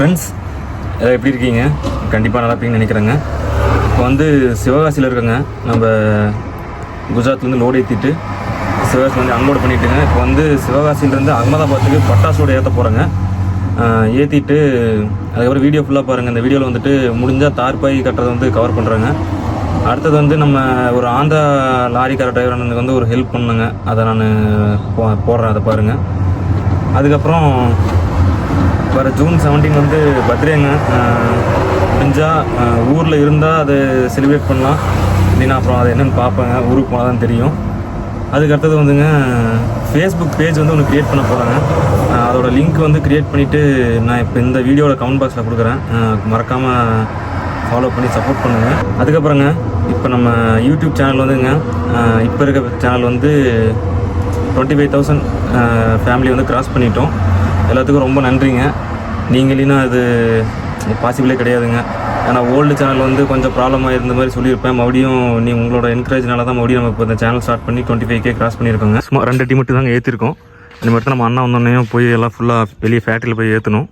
Friends எப்படி இருக்கீங்க? கண்டிப்பாக நல்லா இருப்பீங்கன்னு நினைக்கிறேங்க. இப்போ வந்து சிவகாசியில் இருக்கேங்க. நம்ம குஜராத்லேருந்து லோடு ஏற்றிட்டு சிவகாசி வந்து அன்லோட் பண்ணிட்டுங்க. இப்போ வந்து சிவகாசியிலேருந்து அகமதாபாத்துக்கு பட்டாசோட ஏற்ற போகிறேங்க ஏற்றிட்டு அதுக்கப்புறம் வீடியோ ஃபுல்லாக பாருங்கள் இந்த வீடியோவில் வந்துட்டு முடிஞ்சால் தார்பாய் கட்டுறதை வந்து கவர் பண்ணுறேங்க அடுத்தது வந்து நம்ம ஒரு ஆந்திரா லாரிக்கார டிரைவர் அண்ணனுக்கு வந்து ஒரு ஹெல்ப் பண்ணுங்க. அதை நான் போ போடுறேன் அதை பாருங்கள் அதுக்கப்புறம் வர ஜூன் 17 வந்து பர்த்டேங்க முடிஞ்சால் ஊரில் இருந்தால் அதை செலிப்ரேட் பண்ணலாம். இல்லைன்னா அப்புறம் அது என்னென்னு பார்ப்பேங்க ஊருக்கு போனால் தான் தெரியும். அதுக்கு அடுத்தது வந்துங்க ஃபேஸ்புக் பேஜ் வந்து ஒன்று க்ரியேட் பண்ண போகிறாங்க அதோடய லிங்க் வந்து க்ரியேட் பண்ணிவிட்டு நான் இப்போ இந்த வீடியோவோட கமெண்ட் பாக்ஸில் கொடுக்குறேன். மறக்காமல் ஃபாலோ பண்ணி சப்போர்ட் பண்ணுங்கள் அதுக்கப்புறங்க இப்போ நம்ம யூடியூப் சேனல் வந்துங்க இப்போ இருக்க சேனல் வந்து டுவெண்ட்டி ஃபைவ் தௌசண்ட் ஃபேமிலி வந்து கிராஸ் பண்ணிட்டோம். எல்லாத்துக்கும் ரொம்ப நன்றிங்க. நீங்களினா அது பாசிபிளே கிடையாதுங்க. ஏன்னா ஓல்டு சேனல் வந்து கொஞ்சம் ப்ராப்ளமாக இருந்த மாதிரி சொல்லியிருப்பேன். மறுபடியும் நீ உங்களோட என்கரேஜ்னால தான் மறுபடியும் நம்ம இப்போ இந்த சேனல் ஸ்டார்ட் பண்ணி டுவெண்ட்டி ஃபைவ் கே கிராஸ் பண்ணியிருக்கோங்க. சும்மா ரெண்டு டீம் மட்டும் தாங்க ஏற்றிருக்கோம் இந்த மாதிரி தான் நம்ம அண்ணா வந்தோடனே போய் எல்லாம் ஃபுல்லாக வெளியே ஃபேக்ட்ரியில் போய் ஏற்றணும்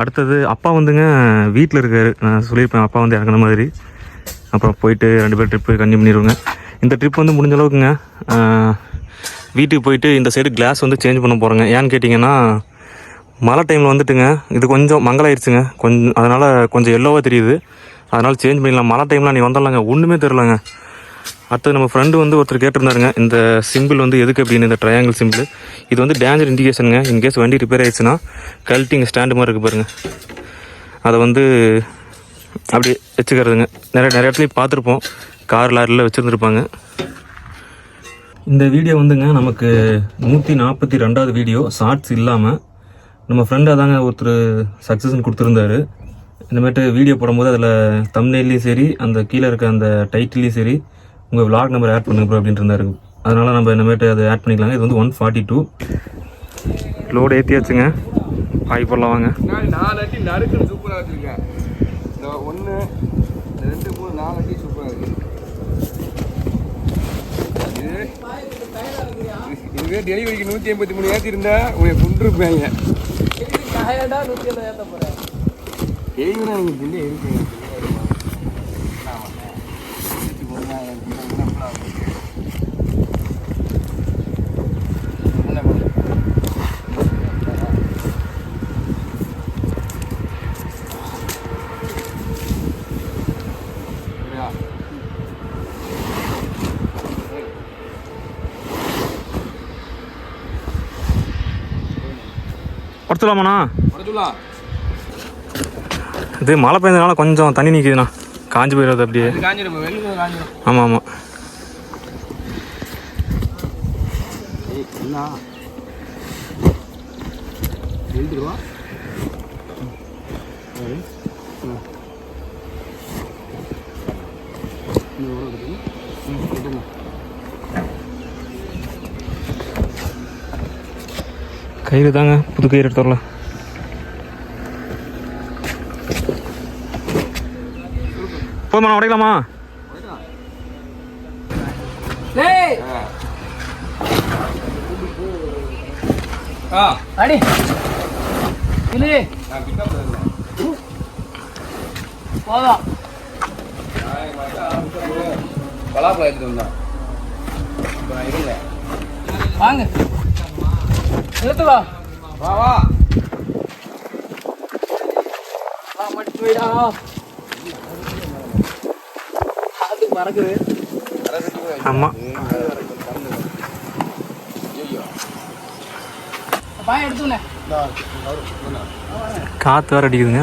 அடுத்தது அப்பா வந்துங்க வீட்டில் இருக்காரு. நான் சொல்லியிருப்பேன் அப்பா வந்து இறங்குன மாதிரி. அப்புறம் போயிட்டு ரெண்டு பேர் ட்ரிப்பு கன்னியூ பண்ணிடுவோங்க. இந்த ட்ரிப் வந்து முடிஞ்ச அளவுக்குங்க. வீட்டுக்கு போயிட்டு இந்த சைடு கிளாஸ் வந்து சேஞ்ச் பண்ண போகிறேங்க ஏன்னு கேட்டிங்கன்னா மழை டைமில் வந்துட்டுங்க. இது கொஞ்சம் மங்கலாயிருச்சுங்க. கொஞ்சம் அதனால் கொஞ்சம் எல்லோவாக தெரியுது. அதனால் சேஞ்ச் பண்ணிடலாம். மழை டைமில் நீ வந்துடலாங்க ஒன்றுமே தெரிலங்க அடுத்தது நம்ம ஃப்ரெண்டு வந்து ஒருத்தர் கேட்டிருந்தாருங்க. இந்த சிம்பிள் வந்து எதுக்கு அப்படின்னு இந்த ட்ரையாங்கிள் சிம்பிள் இது வந்து டேஞ்சர் இண்டிகேஷனுங்க இன்கேஸ் வண்டி ரிப்பேர் ஆயிடுச்சுன்னா கழட்டி இங்கே ஸ்டாண்டு மாதிரி இருக்குது பாருங்கள் அதை வந்து அப்படி வச்சுக்கிறதுங்க. நிறைய நிறைய இடத்துலையும் பார்த்துருப்போம். கார் லாரியில் வச்சுருந்துருப்பாங்க. இந்த வீடியோ வந்துங்க நமக்கு நூற்றி நாற்பத்தி ரெண்டாவது வீடியோ ஷார்ட்ஸ் இல்லாமல் நம்ம ஃப்ரெண்டாக தாங்க ஒருத்தர் சக்ஸஸ்ன்னு கொடுத்துருந்தாரு. இந்தமாட்டு வீடியோ போடும்போது அதில் தம்னேல்லையும் சரி அந்த கீழே இருக்க அந்த டைட்டிலையும் சரி உங்கள் விளாக் நம்பர் ஆட் பண்ணுங்க ப்ரோ அப்படின்ட்டு இருந்தாரு. அதனால் நம்ம இந்தமாட்டு அதை ஆட் பண்ணிக்கலாங்க. இது வந்து ஒன் ஃபார்ட்டி டூ லோடு ஏற்றியாச்சுங்க ஆகி போடலாம் வாங்க. நாலு அடி நறுக்குன்னு சூப்பராக வச்சுருக்கேன். இந்த ஒன்று ரெண்டு மூணு நாலு அடி சூப்பராக இருக்கு இது இதுவே டெலிவரிக்கு நூற்றி எண்பத்தி மூணு ஏற்றிருந்தா உங்களை கொண்டுருப்பாங்க டெலிவரி எனக்கு பிள்ளை இருக்கு குறைச்சுலாம் இது மழை பெய்ஞ்சதுனால கொஞ்சம் தண்ணி நிற்கிதுண்ணா காஞ்சி போயிடுறது அப்படியே. ஆமாம் ஆமாம் ஏய் கயிறு தாங்க புது கயிறு எடுத்து வரலாம் போதுமா உடைக்கலாமா? ஆ. அடி. இல்லை நான் பிக்கப் இல்லை போதும். பலாப்பழம் வந்தோம் இருங்க வாங்க. நிறுத்து வா வா. வா வா மட்டும் போயிடா. அது பாய் எடுத்துனே காற்று வேறு அடிக்குதுங்க.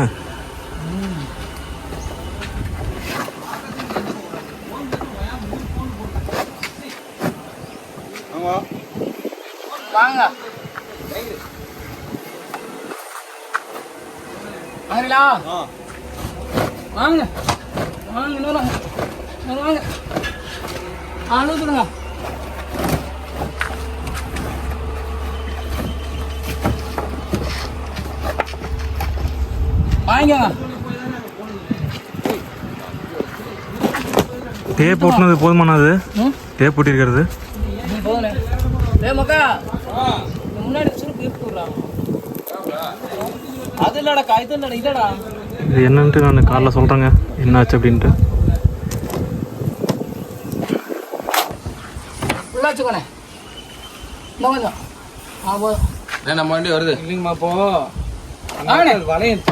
வாங்க. வாங்கலா வாங்க. வாங்க இன்னொரு வாங்க. வாங்கிக்கோங்க டேப் அது? ம்? டேப் போதுனே டேய் மக்கா இந்த முன்னாடி சுருக்கு இருக்கு விட்றாங்க அது இல்லடா இது இல்லடா இதடா? இது என்னன்ட்டு நான் காலைல சொல்கிறேங்க என்னாச்சு அப்படின்ட்டு. நம்ம வண்டி வருது. இல்லைங்கம்மா ஆனே. வளையம்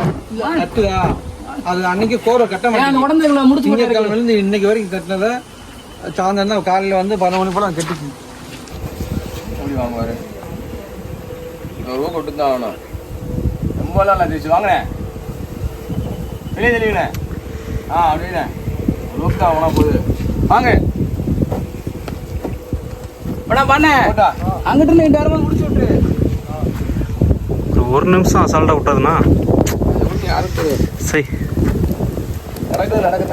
தட்டுதா? அது அன்னைக்கு கோர கட்ட ஏன் அந்த மாட்டேங்குது. உடம்பு எங்களை முடிச்சு திங்கக்கிழமையிலேருந்து இன்னைக்கு வரைக்கும் கட்டினதை சாயந்தரம் தான் காலையில் வந்து பதினொன்று மணி போல கட்டிச்சு எப்படி வாங்குவாரு. ஒரு ரூபா கொட்டு தான் ஆகணும். இல்லை திருச்சி வாங்கினேன் வெளியே தெரியுங்கண்ணே. ஆ அப்படிண்ணே ரூபா தான் வாங்கினா போகுது வாங்க பண்ணே. அங்கிட்டு இருந்து இடமா முடிச்சு விட்டுரு. ஒரு ஒரு நிமிஷம் அசால்ட்டாக தெரியும் சரி நடக்குது நடக்குது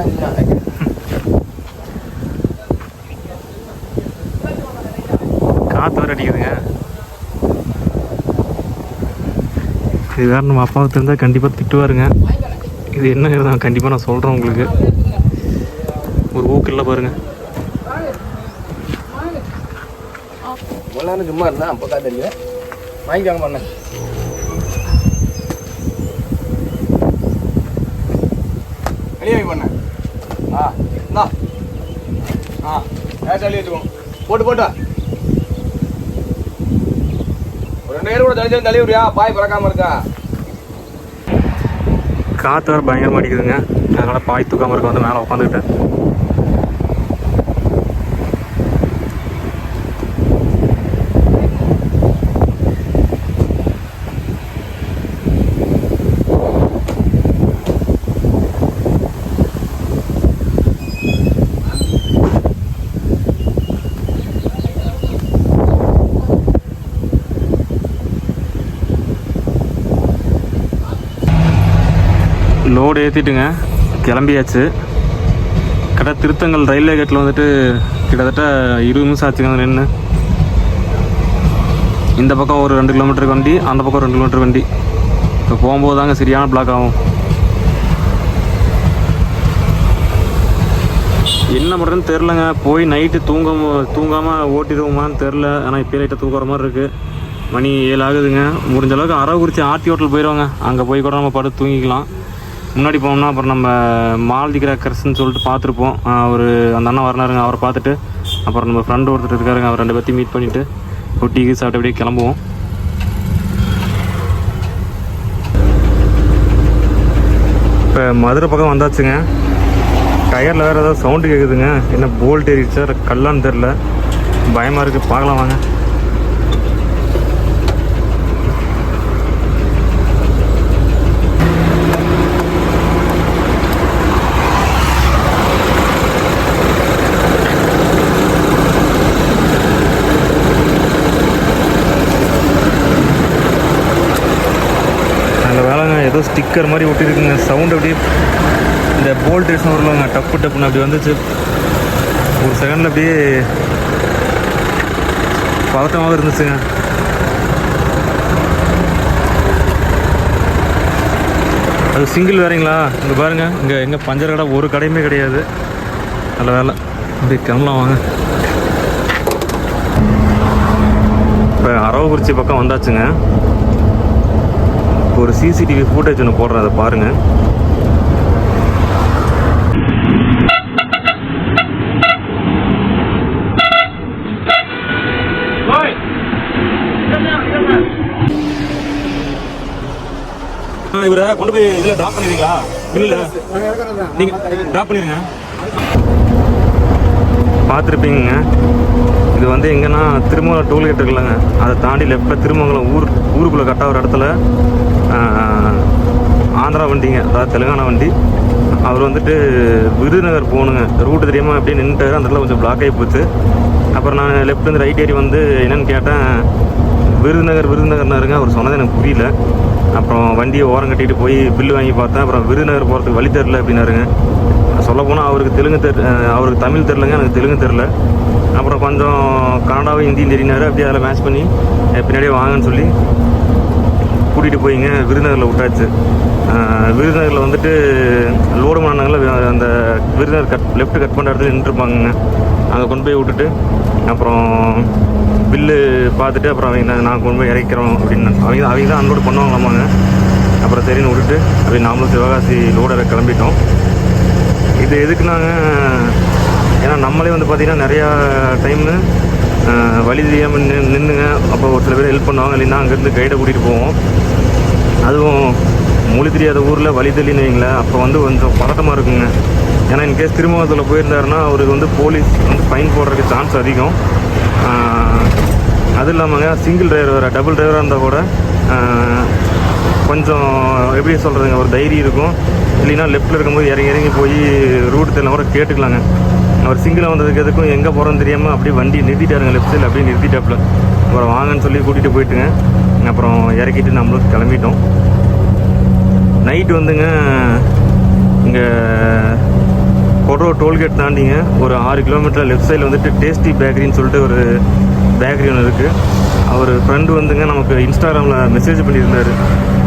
காற்று வேறு அடிக்குதுங்க. இது வேறு நம்ம அப்பாவை தெரிஞ்சால் கண்டிப்பாக திட்டுவாருங்க. இது என்ன நான் கண்டிப்பாக நான் சொல்கிறேன் உங்களுக்கு. ஒரு ஊக்கு இல்லை பாருங்க. இவ்வளோ நேரம் சும்மா இருந்தா அப்போ தான் தெரியும் வாங்கிக்காங்க பண்ண வெளியே பண்ண ஆ இந்தா. ஆ ஏன் வச்சுக்கோங்க போட்டு போட்டு வா. கூட தள்ளி தள்ளி விடுறியா பாய் பறக்காம இருக்கா? காற்று வேறு பயங்கரமாக அடிக்குதுங்க. அதனால் பாய் தூக்காமல் இருக்க வந்து மேலே உட்காந்துக்கிட்டேன். லோடு ஏற்றிட்டுங்க கிளம்பியாச்சு. கரெக்டாக திருத்தங்கள் ரயில்வே கேட்டில் வந்துட்டு கிட்டத்தட்ட இருபது நிமிஷம் ஆச்சுங்க நின்று இந்த பக்கம் ஒரு ரெண்டு கிலோமீட்டருக்கு வண்டி அந்த பக்கம் ரெண்டு கிலோமீட்டர் வண்டி. இப்போ போகும்போது தாங்க சரியான பிளாக் ஆகும். என்ன பண்ணுறதுன்னு தெரிலங்க போய் நைட்டு தூங்க தூங்காமல் ஓட்டிடுவோமான்னு தெரில ஆனால் இப்போ லைட்டாக தூங்குற மாதிரி இருக்குது மணி ஏழு ஆகுதுங்க. முடிஞ்ச அளவுக்கு அரவக்குறிச்சி ஆர்டி ஹோட்டல் போயிடுவாங்க அங்கே போய் கூட நம்ம படுத்து தூங்கிக்கலாம். முன்னாடி போனோம்னா அப்புறம் நம்ம மாலதி கிராக்கர்ஸ்ன்னு சொல்லிட்டு பார்த்துருப்போம். அவர் அந்த அண்ணன் வரனாருங்க அவரை பார்த்துட்டு. அப்புறம் நம்ம ஃப்ரெண்டு ஒருத்தர் இருக்காருங்க அவர் ரெண்டு பேர்த்தையும் மீட் பண்ணிவிட்டு ரொட்டிக்கு சாப்பிட்டு அப்படியே கிளம்புவோம். இப்போ மதுரை பக்கம் வந்தாச்சுங்க. டயரில் வேறு ஏதாவது சவுண்டு கேட்குதுங்க என்ன போல்ட் ஏறிடுச்சா கல்லான்னு தெரில பயமாக இருக்குது பார்க்கலாம் வாங்க நல்ல வேலைங்க ஏதோ ஸ்டிக்கர் மாதிரி ஒட்டியிருக்குங்க. சவுண்ட் அப்படியே இந்த போல்ட் ரேஷன் வருவாங்க. டப்பு டப்புன்னு அப்படி வந்துச்சு. ஒரு செகண்டில் அப்படியே பதட்டமாக இருந்துச்சுங்க. அது சிங்கிள் வேறீங்களா? இங்கே பாருங்கள் இங்கே எங்கே பஞ்சர் கடை ஒரு கடையுமே கிடையாது. நல்ல வேலை. அப்படியே கிளம்பலாம் வாங்க. இப்போ அரவக்குறிச்சி பக்கம் வந்தாச்சுங்க. இப்போ ஒரு சிசிடிவி ஃபுட்டேஜ் ஒன்று போடுறேன் அதை பாருங்கள் இவரை கொண்டு போய் இதில் ட்ராப் பண்ணிடுறீங்களா? இல்லை. நீங்கள் ட்ராப் பண்ணிடுங்க. பார்த்துருப்பீங்க இது வந்து எங்கன்னா திருமங்கலம் டோல்கேட் இருக்குல்லங்க. அதை தாண்டி லெஃப்ட்டில் திருமங்கலம் ஊர் ஊருக்குள்ளே கரெக்டாக ஒரு இடத்துல ஆந்திரா வண்டிங்க அதாவது தெலுங்கானா வண்டி. அவர் வந்துட்டு விருதுநகர் போகணுங்க. ரூட்டு தெரியாமல் அப்படியே நின்றுட்டாரு அந்த இடத்துல கொஞ்சம் பிளாக் ஆகி போச்சு. அப்புறம் நான் லெஃப்ட் வந்து ரைட் ஏறி வந்து என்னென்னு கேட்டேன் விருதுநகர் விருதுநகர்னாருங்க. அவர் சொன்னது எனக்கு புரியல. அப்புறம் வண்டியை ஓரம் கட்டிட்டு போய் பில்லு வாங்கி பார்த்தேன். அப்புறம் விருதுநகர் போகிறதுக்கு வழி தெரில அப்படின்னாருங்க. சொல்லப்போனால் அவருக்கு தெலுங்கு தெரு அவருக்கு தமிழ் தெரிலங்க எனக்கு தெலுங்கு தெரில அப்புறம் கொஞ்சம் கன்னடாவும் ஹிந்தியும் தெரியினார். அப்படியே அதில் மேட்ச் பண்ணி பின்னாடியே வாங்கன்னு சொல்லி கூட்டிகிட்டு போயிங்க. விருதுநகரில் விட்டாச்சு. விருதுநகரில் வந்துட்டு லோடு மாநிலங்களில் அந்த விருதுநகர் கட் லெஃப்ட் கட் பண்ணுற இடத்துல நின்றுருப்பாங்கங்க அங்கே கொண்டு போய் விட்டுட்டு அப்புறம் பில்லு பார்த்துட்டு அப்புறம் அவங்க நான் கொண்டு போய் இறக்கிறோம் அப்படின்னு அவங்க அவங்க தான் அன்லோட் பண்ணுவாங்களாமாங்க. அப்புறம் சரின்னு விட்டுட்டு அப்படின்னு நாமளும் சிவகாசி லோடரை கிளம்பிட்டோம். இது எதுக்குனாங்க ஏன்னா நம்மளே வந்து பார்த்திங்கன்னா நிறையா டைமு வழி தெரியாமல் நின்று நின்றுங்க அப்போ ஒரு சில பேர் ஹெல்ப் பண்ணுவாங்க. இல்லைன்னா அங்கேருந்து கைடை கூட்டிகிட்டு போவோம். அதுவும் மொழி தெரியாத ஊரில் வழி தெளின்னு வைங்களேன். அப்போ வந்து கொஞ்சம் பதட்டமாக இருக்குங்க. ஏன்னா இன்கேஸ் திருமணத்தில் போயிருந்தாருன்னா அவருக்கு வந்து போலீஸ் வந்து ஃபைன் போடுறதுக்கு சான்ஸ் அதிகம். அது இல்லாமங்க சிங்கிள் டிரைவர் வேறு டபுள் டிரைவராக இருந்தால் கூட கொஞ்சம் எப்படி சொல்கிறதுங்க ஒரு தைரியம் இருக்கும். இல்லைன்னா லெஃப்ட்டில் இருக்கும்போது இறங்கி இறங்கி போய் ரூட் தெரியல கூட கேட்டுக்கலாங்க. அவர் சிங்கிளாக வந்ததுக்கு எதுக்கும் எங்கே போகிறோன்னு தெரியாமல் அப்படியே வண்டி நிறுத்திட்டாருங்க லெஃப்ட் சைடில் அப்படியே நிறுத்திட்டாப்புல. அப்புறம் வாங்கன்னு சொல்லி கூட்டிகிட்டு போயிட்டுங்க. அப்புறம் இறக்கிட்டு நம்மளும் கிளம்பிட்டோம். நைட்டு வந்துங்க இங்கே கொடோ டோல்கேட் தாண்டிங்க. ஒரு ஆறு கிலோமீட்டர் லெஃப்ட் சைடில் வந்துட்டு டேஸ்டி பேக்கரின்னு சொல்லிட்டு ஒரு பேக்கரி ஒன்று இருக்குது அவர் ஃப்ரெண்டு வந்துங்க நமக்கு இன்ஸ்டாகிராமில் மெசேஜ் பண்ணியிருந்தார்.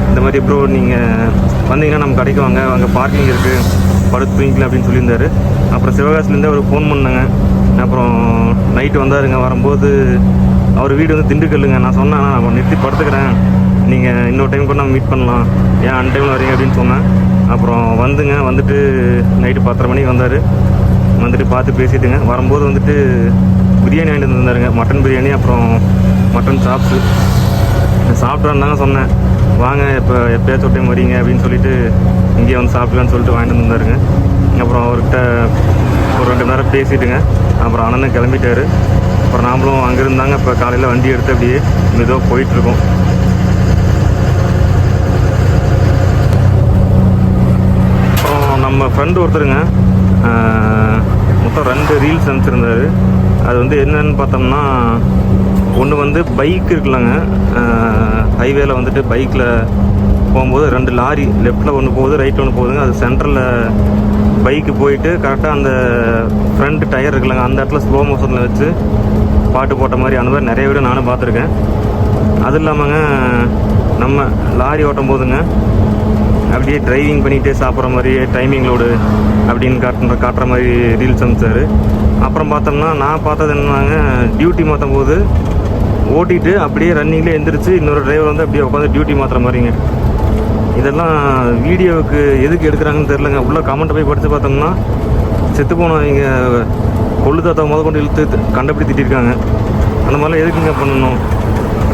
இந்த மாதிரி ப்ரோ நீங்கள் வந்தீங்கன்னா நம்ம கடைக்கு வாங்க அங்கே பார்க்கிங் இருக்குது படுத்து தூங்கிக்கலாம் அப்படின்னு சொல்லியிருந்தாரு. அப்புறம் சிவகாசிலேருந்து அவர் ஃபோன் பண்ணாங்க. அப்புறம் நைட்டு வந்தாருங்க. வரும்போது அவர் வீடு வந்து திண்டுக்கல்லுங்க. நான் சொன்னேன் நான் நிறுத்தி படுத்துக்கிறேன். நீங்கள் இன்னொரு டைம் கூட நம்ம மீட் பண்ணலாம். ஏன் அன் டைமில் வரீங்க? அப்படின்னு சொன்னேன். அப்புறம் வந்துங்க. வந்துட்டு நைட்டு பத்தரை மணிக்கு வந்தார். வந்துட்டு பார்த்து பேசிட்டுங்க. வரும்போது வந்துட்டு பிரியாணி வாங்கிட்டு வந்திருந்தாருங்க. மட்டன் பிரியாணி அப்புறம் மட்டன் சாப்ஸு சாப்பிட்றான்னு தாங்க சொன்னேன். வாங்க இப்போ எப்போயாச்சும் ஒரு டைம் வரீங்க. அப்படின்னு சொல்லிட்டு இங்கேயே வந்து சாப்பிடலான்னு சொல்லிட்டு வாங்கிட்டு வந்தாருங்க அப்புறம் அவர்கிட்ட ஒரு ரெண்டு மணி நேரம் பேசிட்டுங்க. அப்புறம் அண்ணன் கிளம்பிட்டாரு. அப்புறம் நாமளும் அங்கே இருந்தாங்க. இப்போ காலையில் வண்டி எடுத்து அப்படியே மெதுவாக போயிட்டுருக்கோம். அப்புறம் நம்ம ஃப்ரெண்டு ஒருத்தருங்க மொத்தம் ரெண்டு ரீல்ஸ் அனுப்பிச்சிருந்தாரு. அது வந்து என்னன்னு பார்த்தோம்னா ஒன்று வந்து பைக் இருக்குல்லங்க. ஹைவேல வந்துட்டு பைக்கில் போகும்போது ரெண்டு லாரி லெஃப்ட்டில் ஒன்று போகுது ரைட்டில் ஒன்று போகுதுங்க. அது சென்டரில் பைக்கு போயிட்டு கரெக்டாக அந்த ஃப்ரண்ட் டயர் இருக்குல்லங்க அந்த இடத்துல ஸ்லோ மோஷனில் வச்சு பாட்டு போட்ட மாதிரி அந்த மாதிரி நிறைய வீடு நானும் பார்த்துருக்கேன். அது இல்லாமங்க நம்ம லாரி ஓட்டும் போதுங்க அப்படியே டிரைவிங் பண்ணிகிட்டே சாப்பிட்ற மாதிரி டைமிங் லோடு அப்படின்னு காட்டுற காட்டுற மாதிரி ரீல்ஸ் அனுப்பிச்சாரு. அப்புறம் பார்த்தோம்னா நான் பார்த்தது என்னன்னாங்க டியூட்டி மாற்றும் போது ஓட்டிட்டு அப்படியே ரன்னிங்லேயே எந்திரிச்சு இன்னொரு டிரைவர் வந்து அப்படியே உட்காந்து டியூட்டி மாற்றுற மாதிரிங்க. இதெல்லாம் வீடியோவுக்கு எதுக்கு எடுக்கிறாங்கன்னு தெரிலங்க உள்ள கமெண்ட் போய் படித்து பார்த்தோம்னா செத்து போனவங்க கொள்ளு தாத்தா முத கொண்டு இழுத்து கண்டபடி திட்டிருக்காங்க. அந்த மாதிரிலாம் எதுக்குங்க பண்ணணும்?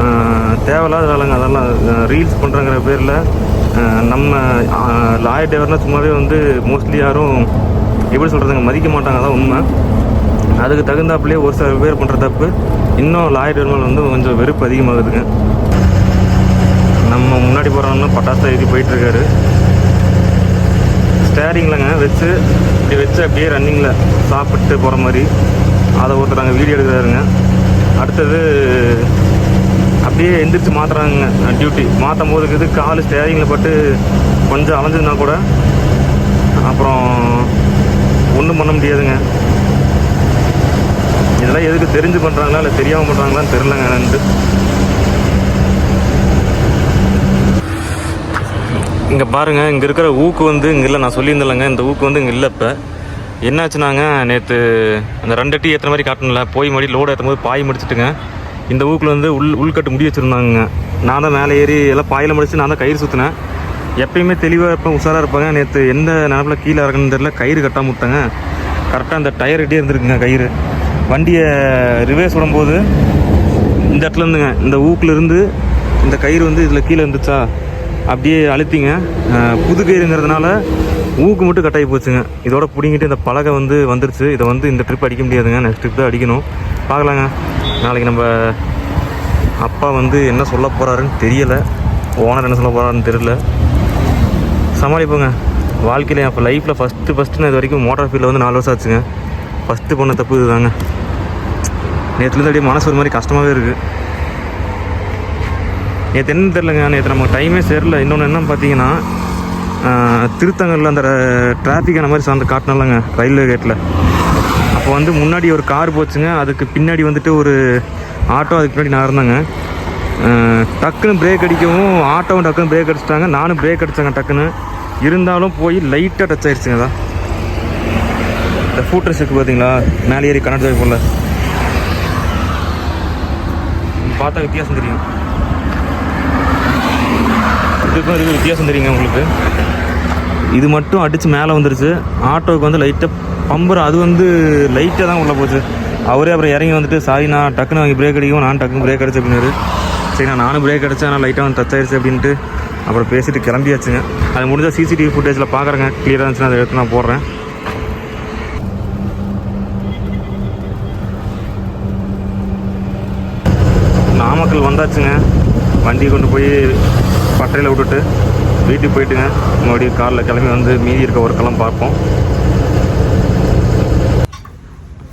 ஆஹ் தேவையில்லாத வேலைங்க. அதெல்லாம் ரீல்ஸ் பண்ணுறங்கிற பேரில் நம்ம லாயர் டிரைவர்னால் சும்மாவே வந்து மோஸ்ட்லி யாரும் எப்படி சொல்கிறதுங்க மதிக்க மாட்டாங்க. அதான் உண்மை. அதுக்கு தகுந்தாப்புலேயே ஒரு சில பேர் பண்ணுற தப்பு. இன்னும் லாயர் டிரைவர் வந்து கொஞ்சம் வெறுப்பு அதிகமாகுதுங்க. நம்ம முன்னாடி போகிறோம்னா பட்டாசு எழுதி போயிட்டுருக்காரு. ஸ்டேரிங்லங்க வச்சு இப்படி வச்சு அப்படியே ரன்னிங்கில் சாப்பிட்டு போகிற மாதிரி. அதை ஒருத்தர் அங்கே வீடியோ எடுக்கிறாருங்க. அடுத்தது அப்படியே எந்திரிச்சு மாற்றுறாங்க டியூட்டி மாற்றும் போது இது கால் ஸ்டேரிங்கில் பட்டு கொஞ்சம் அலைஞ்சதுன்னா கூட அப்புறம் ஒன்றும் பண்ண முடியாதுங்க. இதெல்லாம் எதுக்கு தெரிஞ்சு பண்ணுறாங்களா இல்லை தெரியாமல் பண்ணுறாங்களான்னு தெரிலங்க நண்டு இங்கே பாருங்கள் இங்கே இருக்கிற ஊக்கு வந்து இங்கே இல்லை நான் சொல்லியிருந்தேன்லங்க இந்த ஊக்கு வந்து இங்கே இல்லை இப்போ. என்னாச்சுனாங்க நேற்று அந்த ரெண்டு டீ ஏற்றுற மாதிரி காட்டணும்ல போய் மறுபடி லோடு ஏற்றும் போது பாய் முடிச்சுட்டுங்க. இந்த ஊக்கில் வந்து உள் உள்கட்டு முடி வச்சுருந்தாங்க நான் தான் மேலே ஏறி எல்லாம் பாயில் முடிச்சு நான் தான் கயிறு சுற்றினேன் எப்பயுமே தெளிவாக இருப்பேன் உஷாராக இருப்பாங்க. நேற்று எந்த நினப்பில் கீழே இறக்குன்னு தெரியல கயிறு கட்டாமல் விட்டாங்க கரெக்டாக அந்த டயர் கிட்டே இருந்திருக்குங்க கயிறு. வண்டியை ரிவேஸ் விடும்போது இந்த இடத்துல இருந்துங்க இந்த ஊக்கில் இருந்து இந்த கயிறு வந்து இதில் கீழே இருந்துச்சா? அப்படியே அழுத்திங்க. புது கயிறுங்கிறதுனால ஊக்கு மட்டும் கட்டாகி போச்சுங்க. இதோட பிடிங்கிட்டு இந்த பலகை வந்து வந்துருச்சு. இதை வந்து இந்த ட்ரிப் அடிக்க முடியாதுங்க. நெக்ஸ்ட் ட்ரிப் தான் அடிக்கணும். பார்க்கலாங்க. நாளைக்கு நம்ம அப்பா வந்து என்ன சொல்ல போகிறாருன்னு தெரியலை. ஓனர் என்ன சொல்ல போகிறாருன்னு தெரியல. சமாளிப்போங்க. வாழ்க்கையில் அப்போ லைஃப்பில் ஃபஸ்ட்டு ஃபஸ்ட்டு நான் இது வரைக்கும் மோட்டார் ஃபீல்டில் வந்து நாலு வருஷம் ஆச்சுங்க. ஃபஸ்ட்டு பண்ண தப்பு இதுதாங்க. நேற்றுலேருந்து அப்படியே மனசு ஒரு மாதிரி கஷ்டமாகவே இருக்குது நேற்று என்ன தெரிலங்க நேற்று நமக்கு டைமே சரியில்லை இன்னொன்று என்ன பார்த்தீங்கன்னா ஆஹ், அந்த டிராஃபிக் அந்த மாதிரி சார்ந்து காட்டினாலங்க ரயில்வே கேட்டில் அப்போ வந்து முன்னாடி ஒரு கார் போச்சுங்க. அதுக்கு பின்னாடி வந்துட்டு ஒரு ஆட்டோ அதுக்கு பின்னாடி நான் இருந்தேங்க. டக்குன்னு பிரேக் அடிக்கவும் ஆட்டோவும் டக்குன்னு பிரேக் அடிச்சிட்டாங்க. நானும் பிரேக் அடித்தேங்க டக்குன்னு. இருந்தாலும் போய் லைட்டாக டச் ஆயிடுச்சுங்க இந்த ஃபூட்ரஸ் இருக்குது பார்த்தீங்களா மேலே ஏறி கன்னட போல பார்த்தா வித்தியாசம் தெரியும். இதுக்கும் இதுக்கு வித்தியாசம் தெரியுங்க உங்களுக்கு. இது மட்டும் அடித்து மேலே வந்துருச்சு. ஆட்டோவுக்கு வந்து லைட்டாக பம்பர் அது வந்து லைட்டாக தான் உள்ளே போச்சு. அவரே அப்புறம் இறங்கி வந்துட்டு சாரி நான் டக்குன்னு வாங்கி பிரேக் அடிக்கும் நான் டக்குன்னு பிரேக் அடிச்சு அப்படின்னாரு. சரி நான் நானும் பிரேக் அடித்தேன் ஆனால் லைட்டாக வந்து டச் ஆயிடுச்சு அப்படின்ட்டு அப்புறம் பேசிட்டு கிளம்பியாச்சுங்க. அது முடிஞ்சால் சிசிடிவி ஃபுட்டேஜில் பார்க்குறேங்க கிளியராக இருந்துச்சுன்னா அதை எடுத்து நான் போடுறேன். நாமக்கல் வந்தாச்சுங்க. வண்டி கொண்டு போய் பட்டறையில் விட்டுட்டு வீட்டுக்கு போயிட்டுங்க. மறுபடியும் காரில் கிளம்பி வந்து மீதி இருக்க ஒர்க்கெல்லாம் பார்ப்போம்.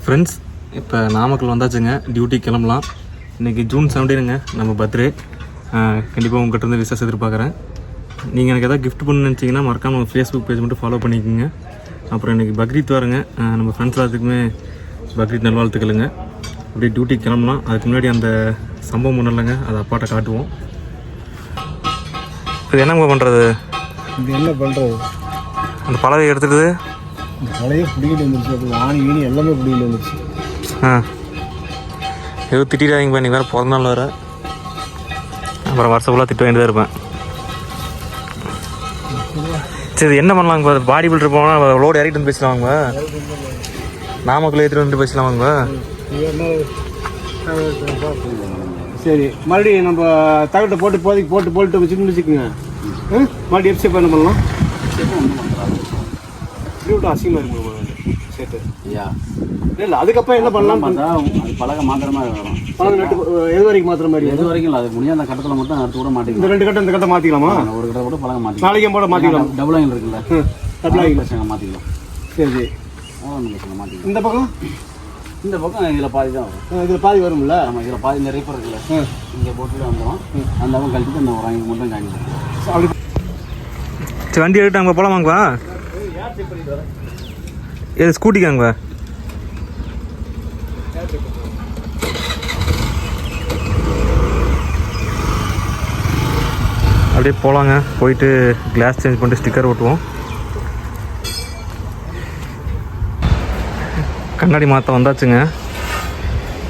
ஃப்ரெண்ட்ஸ் இப்போ நாமக்கல் வந்தாச்சுங்க. டியூட்டி கிளம்பலாம். இன்றைக்கி ஜூன் செவன்டீனுங்க நம்ம பர்த்டே கண்டிப்பாக உங்கள்கிட்ட இருந்து விசேஷம் எதிர்பார்க்குறேன். நீங்கள் எனக்கு எதாவது கிஃப்ட் பண்ணு நினச்சிங்கன்னா மறக்காம ஃபேஸ்புக் பேஜ் மட்டும் ஃபாலோ பண்ணிக்கோங்க. அப்புறம் இன்றைக்கி பக்ரீத் வரங்க. நம்ம ஃப்ரெண்ட்ஸ் எல்லாத்துக்குமே பக்ரீத் நல்வாழ்த்துக்களுங்க. அப்படியே டியூட்டி கிளம்பலாம். அதுக்கு முன்னாடி அந்த சம்பவம் ஒன்றும் இல்லைங்க. அதை அப்பாட்ட காட்டுவோம். இது என்னங்க பண்ணுறது இது என்ன பண்ணுறது அந்த பலகை எடுத்துட்டு இந்த பழைய பிடிக்கிட்டு வந்துருச்சு. அது ஆணி வீணி எல்லாமே பிடிக்கிட்டு வந்துருச்சு. ஆ. எதுவும் திட்டிடாதீங்க நீ வேறு பிறந்த நாள் வேறு. அப்புறம் வருஷம் ஃபுல்லாக திட்ட வேண்டியதாக இருப்பேன். சரி என்ன பண்ணலாங்க பாடி பில்டர் போனால் லோடு இறக்கிட்டு வந்து பேசலாமாங்க நாமக்கல் ஏற்றிட்டு வந்து பேசலாமாங்க சரி மறுபடியும் நம்ம தகட்டை போட்டு போதைக்கு போட்டு போட்டு வச்சுட்டு வச்சுக்கோங்க? மறுபடியும் எஃப்சி என்ன பண்ணலாம்? விட்டு அசிங்கமாக இருக்கு சேர்த்து ஐயா. இல்லை அதுக்கப்புறம் என்ன பண்ணலாம்? பார்த்தா அது பழக மாத்திர மாதிரி வரும். பழம் நட்டு எது வரைக்கும் மாத்திர மாதிரி எது வரைக்கும் இல்லை அது அந்த கட்டத்தில் மட்டும் அடுத்து கூட இந்த மாட்டிக்கலாம் ரெண்டு கட்டம் இந்த கட்டம் மாற்றிக்கலாமா ஒரு கட்ட கூட பழக மாட்டிக்கலாம். நாளைக்கு போட மாற்றிக்கலாம் டபுள் ஆயில் இருக்குல்ல. டபுள் மாற்றிக்கலாம் சரி. மாற்றிக்கலாம் இந்த பக்கம்? இந்த பக்கம் இதில் பாதி தான் வரும். இதில் பாதி வரும்ல? நம்ம இதில் பாதி இந்த ரீப்பர் இருக்குல்ல. இங்கே போட்டுட்டு வந்துடும் அந்த பக்கம் கழிச்சுட்டு இந்த ஒரு வாங்கி மட்டும் காங்கி அப்படி சரி வண்டி எடுத்து அங்கே போகலாமாங்கப்பா எது ஸ்கூட்டிக்காங்கப்பா அப்படியே போகலாங்க போயிட்டு கிளாஸ் சேஞ்ச் பண்ணிட்டு ஸ்டிக்கர் ஓட்டுவோம் கண்ணாடி மாற்ற வந்தாச்சுங்க.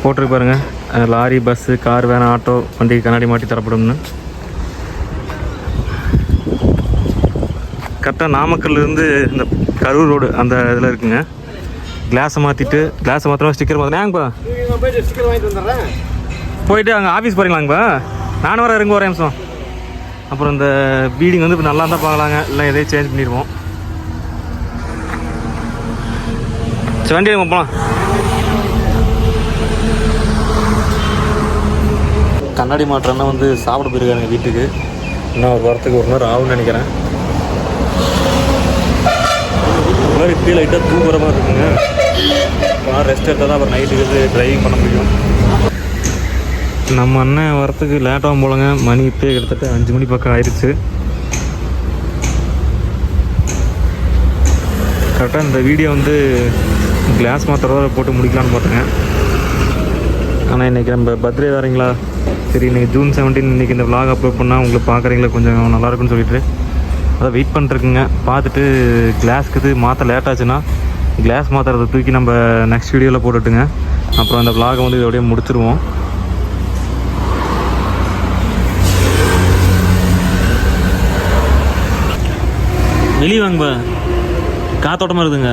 போட்டிருக்கு பாருங்கள் lorry bus car van auto வண்டிக்கு கண்ணாடி மாட்டி தரப்படும்னு. கரெக்டாக நாமக்கல்லேருந்து இந்த கரூர் ரோடு அந்த இதில் இருக்குங்க. கிளாஸை மாற்றிட்டு கிளாஸை மாத்திரம் ஸ்டிக்கர் மாற்றினேங்கப்பா போயிட்டு போயிட்டு அங்கே ஆஃபீஸ் போகிறீங்களாங்கப்பா நானும் வர இருங்க ஒரு நிமிஷம். அப்புறம் இந்த பீடிங் வந்து இப்போ நல்லா இருந்தால் பார்க்கலாங்க. இல்லை எதையும் சேஞ்ச் பண்ணிடுவோம். சரி வண்டி எடுங்க போகலாம் கண்ணாடி மாற்றம்னா வந்து சாப்பிட போயிருக்காருங்க வீட்டுக்கு. இன்னும் ஒரு வாரத்துக்கு ஒரு நேரம் ஆகும்னு நினைக்கிறேன். மாதிரி ஃபீல் லைட்டாக தூங்குற மாதிரி இருக்குங்க. ரெஸ்ட் எடுத்தால் தான் அப்புறம் நைட்டுக்கு டிரைவிங் பண்ண முடியும். நம்ம அண்ணன் வரத்துக்கு லேட்டாகும் போலங்க. மணி இப்போ கிட்டத்தட்ட அஞ்சு மணி பக்கம் ஆயிடுச்சு. கரெக்டாக இந்த வீடியோ வந்து கிளாஸ் மாத்திரதோட போட்டு முடிக்கலான்னு பார்த்தேங்க ஆனால் இன்றைக்கி நம்ம பர்த்டே வரீங்களா? சரி இன்றைக்கி ஜூன் செவன்டீன் இன்றைக்கி இந்த vlog அப்லோட் பண்ணால் உங்களுக்கு பார்க்குறீங்களா கொஞ்சம் நல்லா இருக்குன்னு சொல்லிட்டு. அதான் வெயிட் பண்ணிருக்குங்க. பார்த்துட்டு கிளாஸ்க்கு இது மாற்ற லேட் ஆச்சுன்னா கிளாஸ் மாற்றுறதை தூக்கி நம்ம நெக்ஸ்ட் வீடியோவில் போட்டுட்டுங்க. அப்புறம் அந்த vlog வந்து இதோடய முடிச்சிருவோம். வெளியே வாங்கப்பா காத்தோட்டமாக இருக்குதுங்க.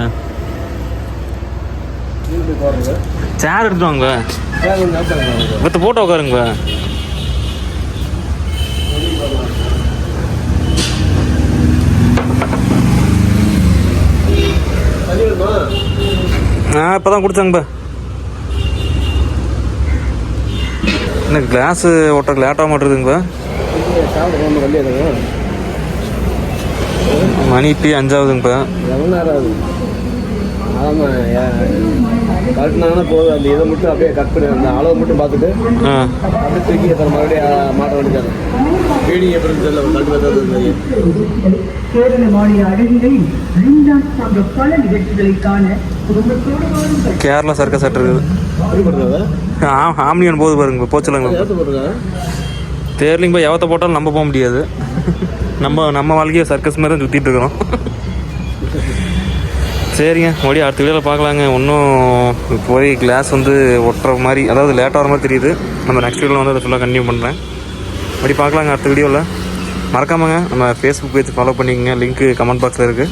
சேர் எடுத்துட்டு வாங்க வித்த போட்டோ உட்காருங்க. ஆ இப்போ தான் குடித்தாங்கப்பா என்ன கிளாஸு ஓட்டுறதுக்கு லேட்டாக மாட்டுறதுங்கப்பா மணி இப்போ அஞ்சாவதுங்கப்பா எவ்வளோ நேரம் ஆகுது ஆமாம் கட்டினாங்கன்னா போதும். அந்த இதை மட்டும் அப்படியே கட் பண்ணி அந்த அளவு மட்டும் பார்த்துட்டு ஆ. அப்படியே தூக்கி அப்புறம் மறுபடியும் மாட்ட வேண்டியது ஃபீடிங் எப்படி தெரியல கட்டு பார்த்தது கேரளா சர்க்கஸ் இருக்குது. ஆம்னியன் போது பாருங்க போச்சலங்க. தேர்லிங்க போய் எவத்த போட்டாலும் நம்ம போக முடியாது. நம்ம நம்ம வாழ்க்கையை சர்க்கஸ் மாதிரி தான் சுற்றிட்டு இருக்கிறோம். சரிங்க. மறுபடியும் அடுத்த வீடியோவில் பார்க்கலாங்க. இன்னும் போய் கிளாஸ் வந்து ஒட்டுற மாதிரி அதாவது லேட்டாக வர மாதிரி தெரியுது. நம்ம நெக்ஸ்ட் வீடியோவில் வந்து அதை ஃபுல்லாக கண்டினியூ பண்ணுறேன் மறுபடி பார்க்கலாங்க அடுத்த வீடியோவில் மறக்காமங்க நம்ம ஃபேஸ்புக் பேஜ் ஃபாலோ பண்ணிக்கங்க. லிங்க்கு கமெண்ட் பாக்ஸில் இருக்குது